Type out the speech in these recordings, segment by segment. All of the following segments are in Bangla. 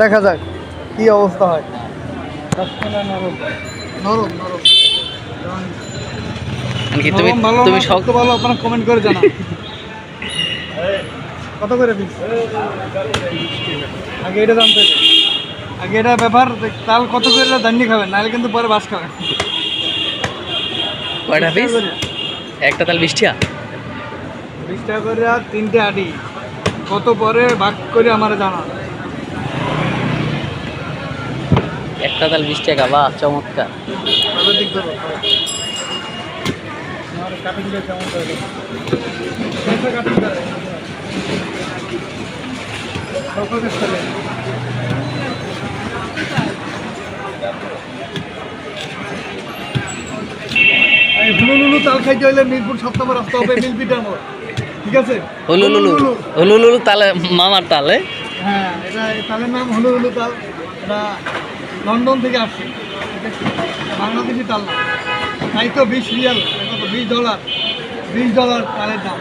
দেখা যাক কি অবস্থা হয়। নরম নরম। কি তুমি তুমি সব শক্ত ভালো আপনারা কমেন্ট করে জানান। কত করে পিস আগে এটা জানতে আগে এটা ব্যাপার তাল কত করে দান্ডি খাবেন নাহলে কিন্তু পরে বাস খাবেন। কয়টা পিস একটা তাল বিশ টাকা? বিশ টাকা করে আর তিনটে আটি। কত পরে ভাগ করে আমার জানা একটা তাল বিশ টাকা বাহ চমৎকার। হুলুলুলু তাল খাইতে হইলে মিরপুর সপ্তম রাস্তা হবে মিলপিটার মোড় ঠিক আছে? হুলুলুলু হুলুলুলু। হুলুলুলু তালে মামার তালে হ্যাঁ এটা তালের নাম হলু হলু তাল। এটা লন্ডন থেকে আসছে। বাংলাদেশি তাল না। তাই তো বিশ রিয়াল কত বিশ ডলার। বিশ ডলার তালের দাম।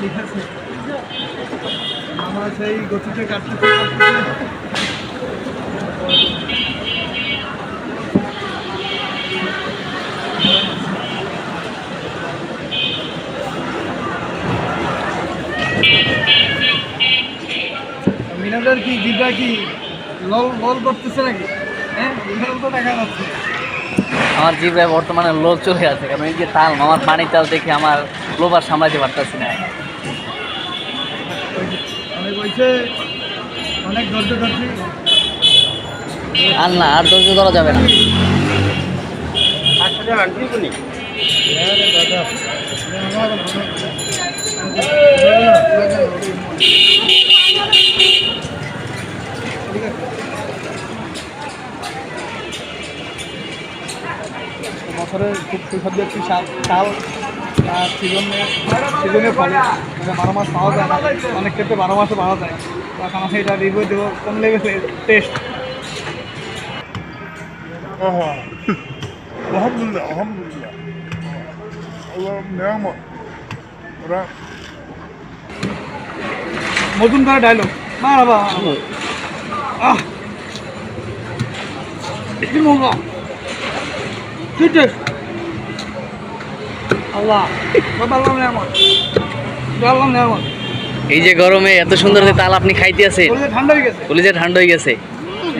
ঠিক আছে। আমরা সেই গতিতে কাটতেছি। মিনাদের কি জিব্রা কি? লল লল করতেছে নাকি? হ্যাঁ তো দেখা যাচ্ছে। আমার জিভে বর্তমানে লোভ চলে আছে কারণ এই যে তাল আমার পানি তাল দেখে আমার লোভ আর সামলাতে পারতেছি না। অনেক হয়েছে অনেক ধৈর্য ধরছি। আর না আর ধৈর্য ধরা যাবে না। বছরে খুব সুস্বাদু একটি চাল সিজনে সিজনে ফলে। এটা বারো মাস পাওয়া যায় না। অনেক ক্ষেত্রে বারো মাসও পাওয়া যায়। তো এখন আমি এটা রিভিউ দেবো। কোন লেগেছে? টেস্ট আলহামদুলিল্লাহ আলহামদুলিল্লাহ। নেয়ামত। ওরা করে ডায়লগ মারাবা আহ। কি মজা। কি টেস্ট আল্লাহ। আল্লাহ নেয়ামত আল্লাহ নেয়ামত এই যে গরমে এত সুন্দর তাল আপনি খাইতে আছেন। বলে ঠান্ডা হয়ে গেছে। কলিজা ঠান্ডা হয়ে গেছে।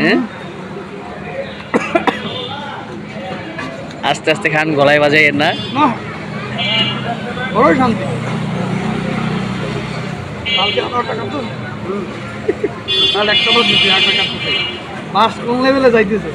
হ্যাঁ? আস্তে আস্তে খান গলায় বাজাই না? না। বড়ই শান্তি। কালকে আমার টাকা তো। কাল একটা কাটতেছে মাছ কোন লেভেলে যাইতেছে?